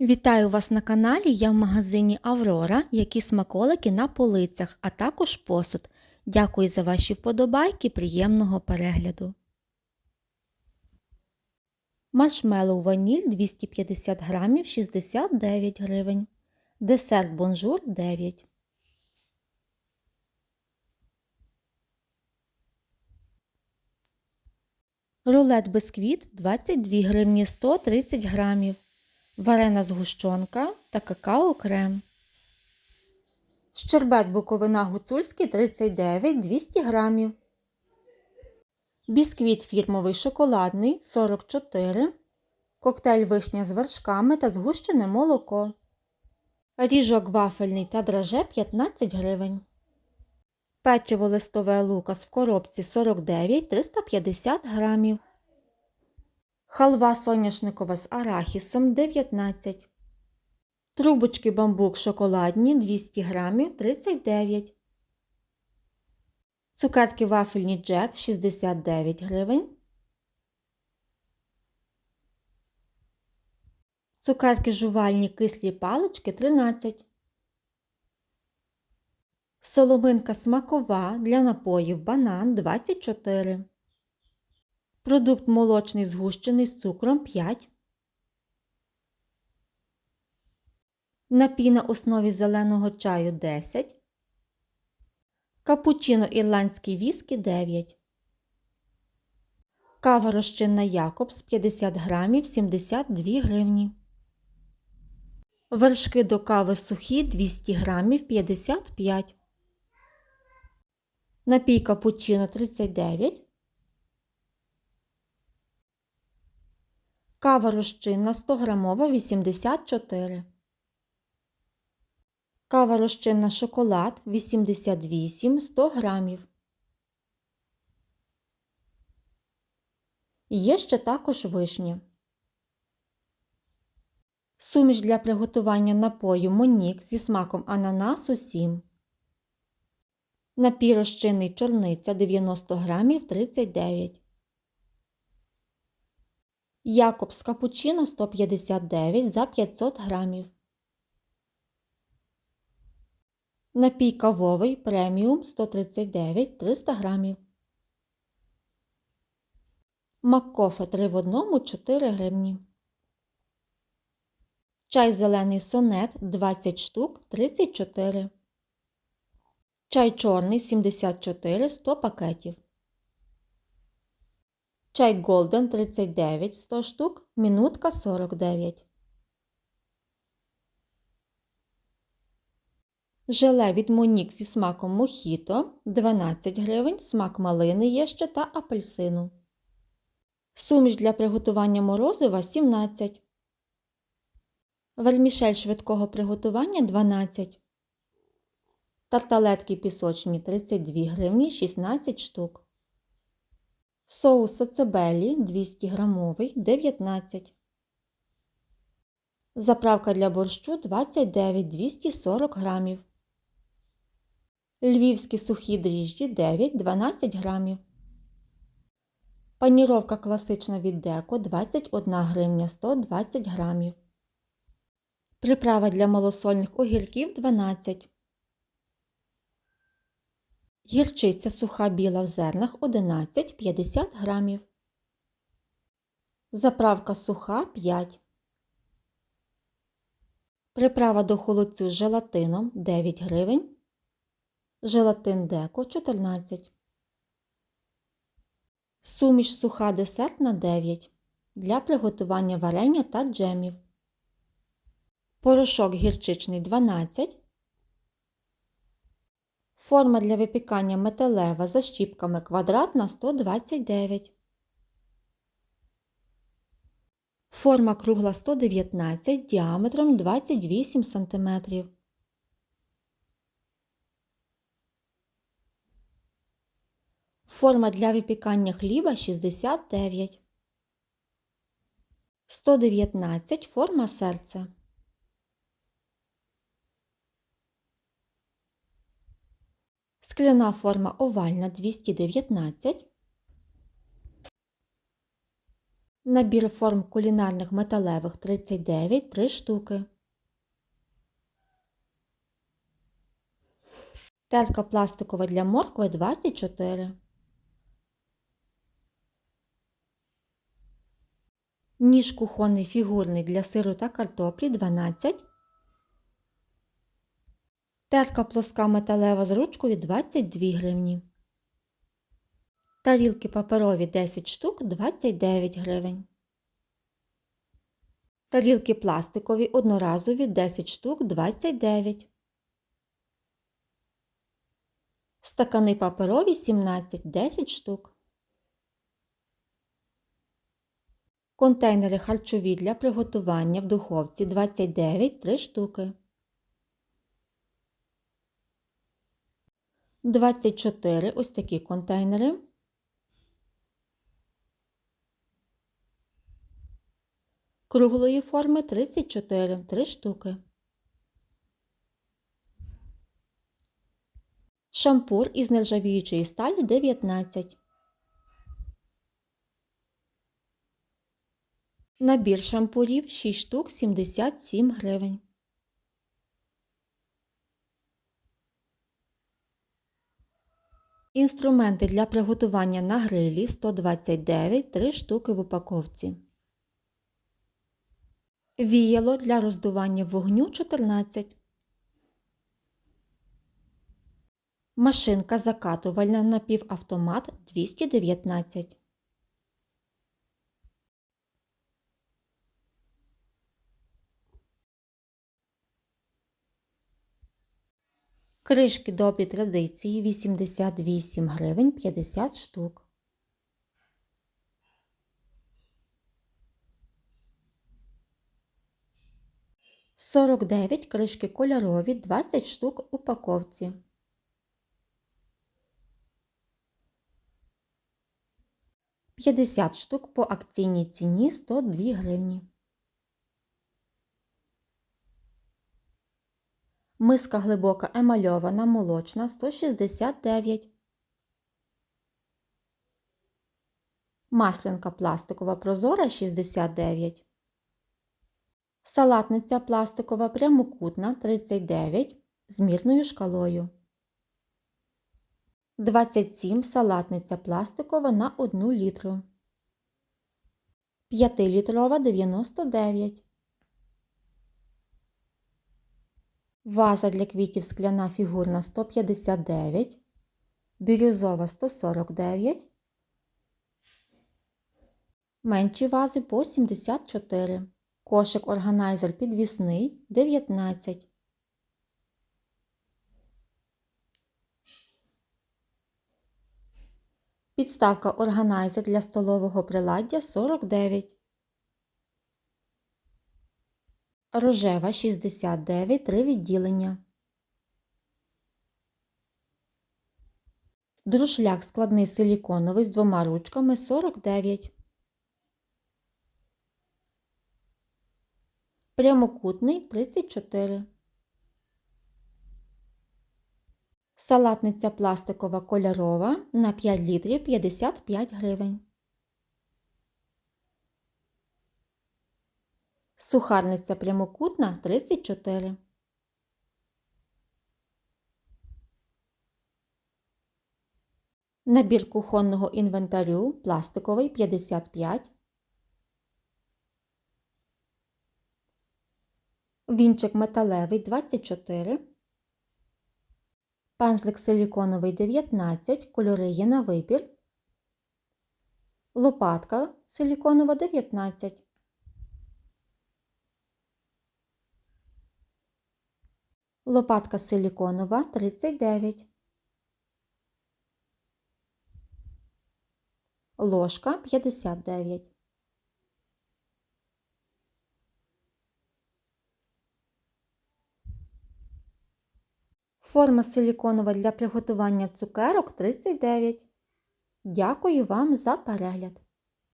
Вітаю вас на каналі. Я в магазині Аврора, які смаколики на полицях, а також посуд. Дякую за ваші вподобайки, приємного перегляду. Маршмеллоу ваніль 250 грамів 69 гривень. Десерт бонжур 9. Рулет бисквіт 22 гривні 130 грамів варена згущенка та какао-крем. Щербет буковина гуцульський 39 200 грамів. Бісквіт фірмовий шоколадний 44. Коктейль вишня з вершками та згущене молоко. Ріжок вафельний та драже 15 гривень. Печиво листове лукас в коробці 49 350 грамів. Халва соняшникова з арахісом 19. Трубочки бамбук шоколадні 200 грамів 39. Цукерки вафельні джек 69 гривень. Цукерки жувальні кислі палички 13. Соломинка смакова для напоїв банан 24. Продукт молочний згущений з цукром 5. Напій на основі зеленого чаю 10. Капучино ірландський віскі 9. Кава розчинна Якобс 50 грамів 72 гривні. Вершки до кави сухі 200 грамів 55. Напій капучино 39. Кава розчинна 100 грамова 84. Кава розчинна шоколад 88 100 грамів. Є ще також вишня. Суміш для приготування напою Монік зі смаком ананасу 7. Напій розчинний чорниця 90 грамів 39. Якобс капучино 159 за 500 грамів. Напій кавовий преміум 139 300 грамів. Маккофе 3 в 1 4 гривні. Чай зелений сонет 20 штук 34. Чай чорний 74 100 пакетів. Чай Голден 39 100 штук, мінутка 49. Желе від Монік зі смаком мохіто 12 гривень, смак малини є ще та апельсину. Суміш для приготування морозива 17. Вермішель швидкого приготування 12. Тарталетки пісочні 32 гривні 16 штук. Соус сацебелі 200 грамовий 19. Заправка для борщу 29 240 грамів. Львівські сухі дріжджі 9 12 грамів. Паніровка класична від деко 21 гривня 120 грамів. Приправа для малосольних огірків 12. Гірчиця суха біла в зернах 11 50 грамів. Заправка суха 5. Приправа до холодцю з желатином 9 гривень. Желатин деко 14. Суміш суха десертна 9 для приготування варення та джемів. Порошок гірчичний 12. Форма для випікання металева за щіпками квадратна 129. Форма кругла 119 діаметром 28 см. Форма для випікання хліба 69. 119 форма серця. Скляна форма овальна 219. Набір форм кулінарних металевих 39 3 штуки. Терка пластикова для моркви 24. Ніж кухонний фігурний для сиру та картоплі 12. Терка плоска металева з ручкою 22 гривні. Тарілки паперові 10 штук 29 гривень. Тарілки пластикові одноразові 10 штук 29. Стакани паперові 17 10 штук. Контейнери харчові для приготування в духовці 29 3 штуки. 24 ось такі контейнери. Круглої форми 34 3 штуки. Шампур із нержавіючої сталі 19. Набір шампурів 6 штук 77 гривень. Інструменти для приготування на грилі 129 3 штуки в упаковці. Віяло для роздування вогню 14. Машинка закатувальна напівавтомат 219. Кришки добрі традиції 88 гривень 50 штук. Сорок дев'ять кришки кольорові 20 штук упаковці. П'ятдесят штук по акційній ціні 102 гривні. Миска глибока емальована молочна 169. Маслянка пластикова прозора 69. Салатниця пластикова прямокутна 39 з мірною шкалою. 27 салатниця пластикова на 1 літру. 5-літрова 99. Ваза для квітів скляна фігурна 159, бірюзова 149, менші вази по 74, кошик органайзер підвісний 19. Підставка органайзер для столового приладдя 49. Рожева 69 3 відділення. Друшляк складний силіконовий з двома ручками 49. Прямокутний 34. Салатниця пластикова кольорова на 5 літрів 55 гривень. Сухарниця прямокутна 34. Набір кухонного інвентарю пластиковий 55. Вінчик металевий 24. Пензлик силіконовий 19. Кольори є на вибір. Лопатка силіконова 19. Лопатка силіконова 39. Ложка 59. Форма силіконова для приготування цукерок 39. Дякую вам за перегляд!